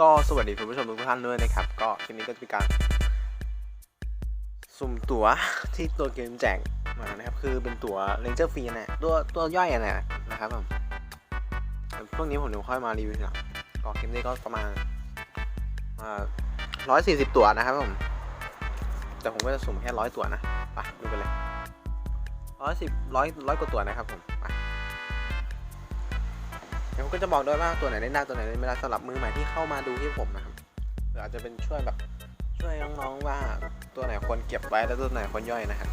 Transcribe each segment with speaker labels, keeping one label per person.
Speaker 1: ก็สวัสดีคุณผู้ชมทุกท่านด้วยนะครับ ก็คลิปนี้ก็จะเป็นการสุ่มตั๋วที่ตัวเกมแจกมานะครับคือเป็นตั๋วเลนเจอร์ฟรีนะตัวตัวย่อยอะนะนะครับผมพวกนี้ผมเดี๋ยวค่อยมารีวิวทีหลังก็คลิปนี้ก็ประมาณร้อยสี่สิบตั๋วนะครับผมแต่ผมก็จะสุ่มแค่ร้อยตั๋วนะไปดูกันเลยร้อยสิบร้อยร้อยกว่าตั๋วนะครับผม เดี๋ยวผมก็จะบอกด้วยว่าตัวไหนเล่นได้ตัวไหนเล่นไม่ได้สำหรับมือใหม่ที่เข้ามาดูที่ผมนะครับหรืออาจจะเป็นช่วยแบบช่วยน้องๆว่าตัวไหนควรเก็บไว้แล้วตัวไหนควรย่อยนะครับ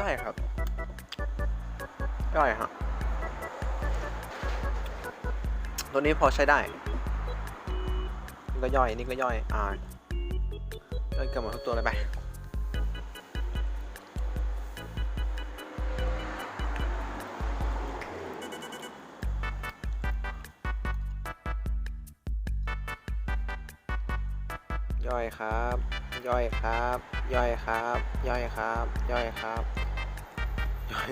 Speaker 1: ย่อยครับย่อยฮะตัวนี้พอใช้ได้นี่ก็ย่อยนี่ก็ย่อยอ่าย่อยเกือบหมดทุกตัวเลยไป ย่อยครับ ย่อยครับ ย่อยครับ ย่อยครับ ย่อยครับย่อย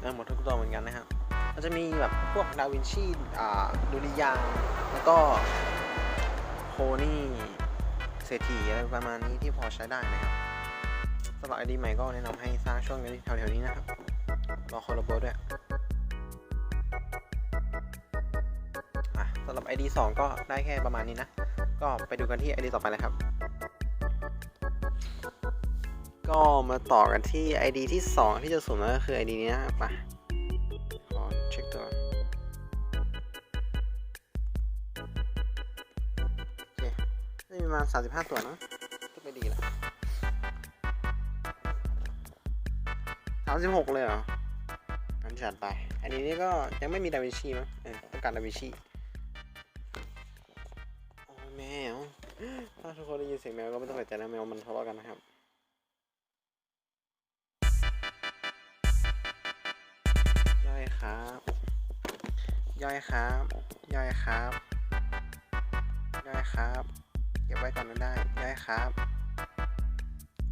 Speaker 1: ได้หมดทุกตัวเหมือนกันนะครับมันจะมีแบบพวกดาวินชีอ่าดูริยางแล้วก็โคนี่เศรษฐีอะไรประมาณนี้ที่พอใช้ได้นะครับสำหรับไอดีใหม่ก็แนะนำให้สร้างช่วงนี้แถวๆนี้นะครับรอคอลลาโบด้วยสำหรับ ID 2 ก็ได้แค่ประมาณนี้นะ ก็ไปดูกันที่ ID ต่อไปเลยครับ ก็มาต่อกันที่ ID ที่ 2 ที่จะสุ่มแล้วก็คือ ID นี้นะครับมาขอเช็คตัวโอเคได้มีประมาณ 35 ตัวนะก็ไม่ดีละ36 เลยเหรองั้นจัดไป อันนี้นี่ก็ยังไม่มีดาวินชีมั้งเออต้องการดาวินชี ทุกคนได้ยินเสียงแมวก็ไม่ต้องไปใจนะแมวมันทะเลาะกันนะครับย่อยครับย่อยครับย่อยครับย่อยครับเก็บไว้ก่อนก็ได้ย่อยครับ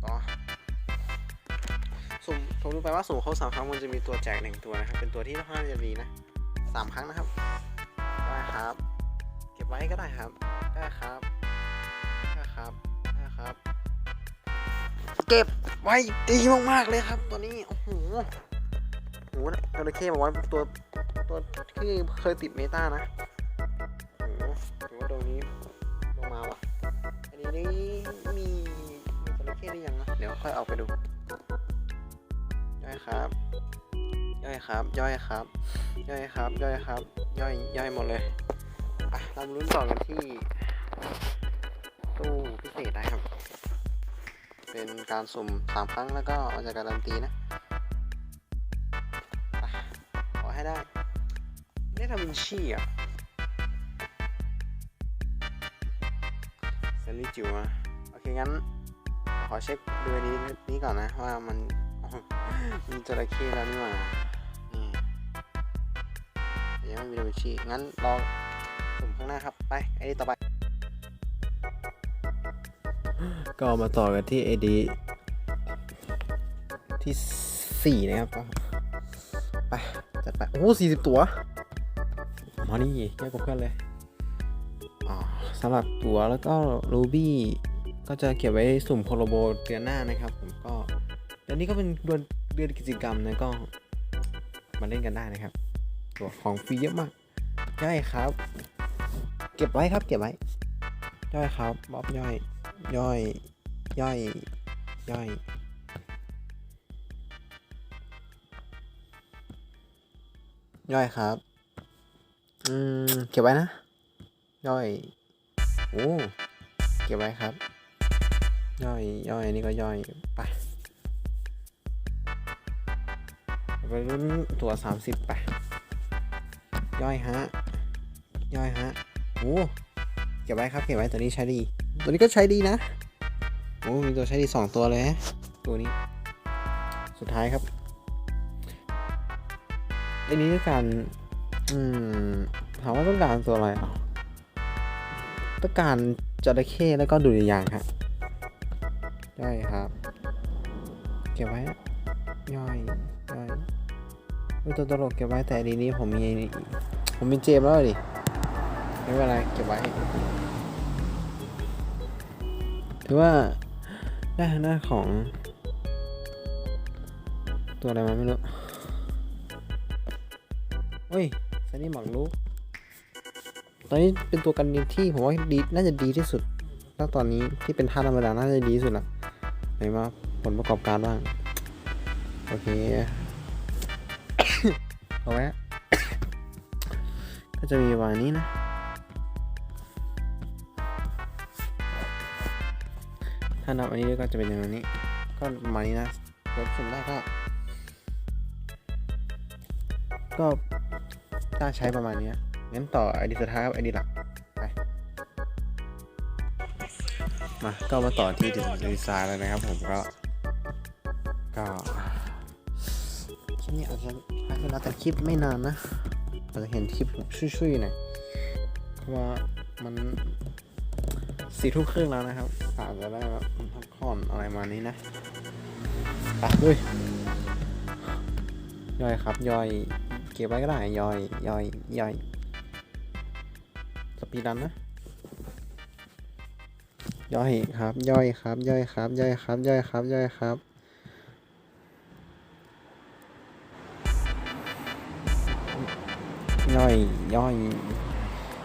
Speaker 1: ต่อสุ่มผมดูไปว่าสุ่มเขาสามครั้งมันจะมีตัวแจกหนึ่งตัวนะครับ เป็นตัวที่ค่อนข้างจะดีนะสามครั้งนะครับย่อยครับ เก็บไว้ก็ได้ครับได้ครับ เก็บไว้ดีมากๆเลยครับ ตัวนี้โอ้โหโอ้โหจระเข้บอกว่าตัวตัวที่เคยติดเมตานะโอ้โหถือว่าตัวนี้ลงมาว่ะอันนี้นี่มีมีจระเข้หรือยังนะเดี๋ยวค่อยเอาไปดูย่อยครับ ย่อยครับ ย่อยครับ ย่อยครับ ย่อยครับ ย่อยย่อยหมดเลยอะเรามาลุ้นต่อกันที่ เป็นการสุ่มสามครั้งแล้วก็เอาจากการันตีนะขอให้ได้ ได้ทำเป็นชี่อะเซรีจิ๋วมาโอเคงั้น ขอเช็คดูอันนี้นี้ก่อนนะว่ามันมีจระเข้แล้วนี่หว่ายังไม่มีดาวินชีงั้นรอสุ่มข้างหน้าครับ ไปไอดีต่อไป ก็มาต่อกันที่ AD ที่ 4 นะครับ ไป จัดไป โอ้สี่สิบตัวมานี่เยอะกว่าเพื่อนเลยอ๋อสำหรับตัวแล้วก็รูบี้ก็จะเก็บไว้สุ่มโคโลโบเดือนหน้านะครับผมก็เดือนนี้ก็เป็นเดือนเดือนกิจกรรมนะก็มาเล่นกันได้นะครับ ตัวของฟรีเยอะมากใช่ครับ เก็บไว้ครับเก็บไว้ย่อยครับบ๊อบย่อยย่อย ย่อย ย่อย ย่อยครับ อืม เก็บไว้นะ ย่อย โอ้ เก็บไว้ครับ ย่อย ย่อย นี่ก็ย่อย ไปไปรุ่นตัวสามสิบไป ย่อยฮะ ย่อยฮะ โอ้ เก็บไว้ครับ เก็บไว้ตัวนี้ใช้ดี ตัวนี้ก็ใช้ดีนะ โอ้มีตัวใช้ดีสองตัวเลยฮะตัวนี้ สุดท้ายครับอันนี้ต้องการอืมถามว่าต้องการตัวอะไรอะต้องการจระเข้แล้วก็ดุริยางค์ครับย่อยครับ เก็บไว้ย่อยย่อยเฮ้ยตัวตลกเก็บไว้แต่อันนี้ผมมีผมมีเจมแล้วดิไม่เป็นไรเก็บไว้ถือว่า ได้ทางด้านของ ตัวอะไรมาไม่รู้เฮ้ยซันนี่หมักลุกตอนนี้เป็นตัวกันดินที่ผมว่าดีน่าจะดีที่สุดแล้วตอนนี้ที่เป็นท่าธรรมดาน่าจะดีที่สุดละไหนมาผลประกอบการบ้าง โอเคเอาไว้ก็จะมีวันนี้นะานับอันนี้ด้วยก็จะเป็นอย่างนี้ ก็ประมาณนี้นะรถส่วนแรกก็ ก็น่าใช้ประมาณนี้งั้นต่อไอดีสุดท้ายครับไอดีหลักไปมาก็มาต่อที่ดีไซน์แล้วนะครับผมก็ ก็คลิปนี้อาจจะอาจจะแล้วแต่คลิปไม่นานนะอาจจะเห็นคลิปแบบชุยๆหน่อยเพราะว่ามัน สี่ทุ่มครึ่งแล้วนะครับอาจจะได้แบบพักผ่อนอะไรมานี้นะไปด้วยย่อยครับ ย่อย เก็บไว้ก็ได้ ย่อย ย่อย ย่อย สปีดันนะ ย่อยครับ ย่อยครับ ย่อยครับ ย่อยครับ ย่อยครับ ย่อยครับย่อยย่อย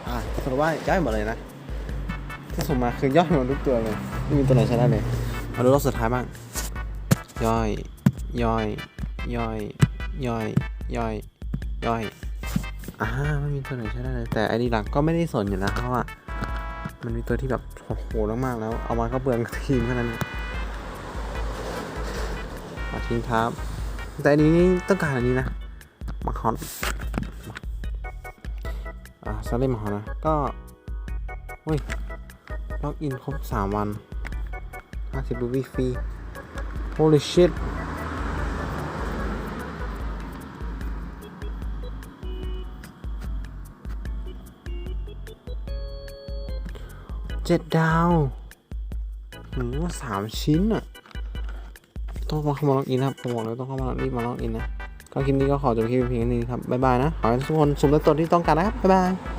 Speaker 1: อะสรุปว่าย่อยหมดเลยนะ ที่ส่งมาคือย่อยหมดทุกตัวเลยไม่มีตัวไหนใช้ได้เลยมาดูรอบสุดท้ายบ้าง ย่อย ย่อย ย่อย ย่อย ย่อย ย่อยอ่าไม่มีตัวไหนใช้ได้เลย แต่ไอ้ดีหลักก็ไม่ได้สนอยู่นะเพราะว่า มันมีตัวที่แบบโอ้โหมากๆแล้ว เอามาก็เปลืองทีมเท่านั้นมาทิ้งครับ แต่อันนี้ต้องการอันนี้นะมาคอนอ่าซาเล่มของนะ ก็เฮ้ย ล็อกอินครบ 3 วัน 50รูบี้ฟรี holy shit เจ็ดดาวหรือสามชิ้นอะต้องมาเข้ามาล็อกอินนะครับผมบอกเลยต้องเข้ามารีบมาล็อกอินนะ ก็คลิปนี้ก็ขอจบคลิปเพียงเท่นี้ครับ บ๊ายบายนะ ขอให้ทุกคนสมตัวที่ต้องการนะครับ บ๊ายบาย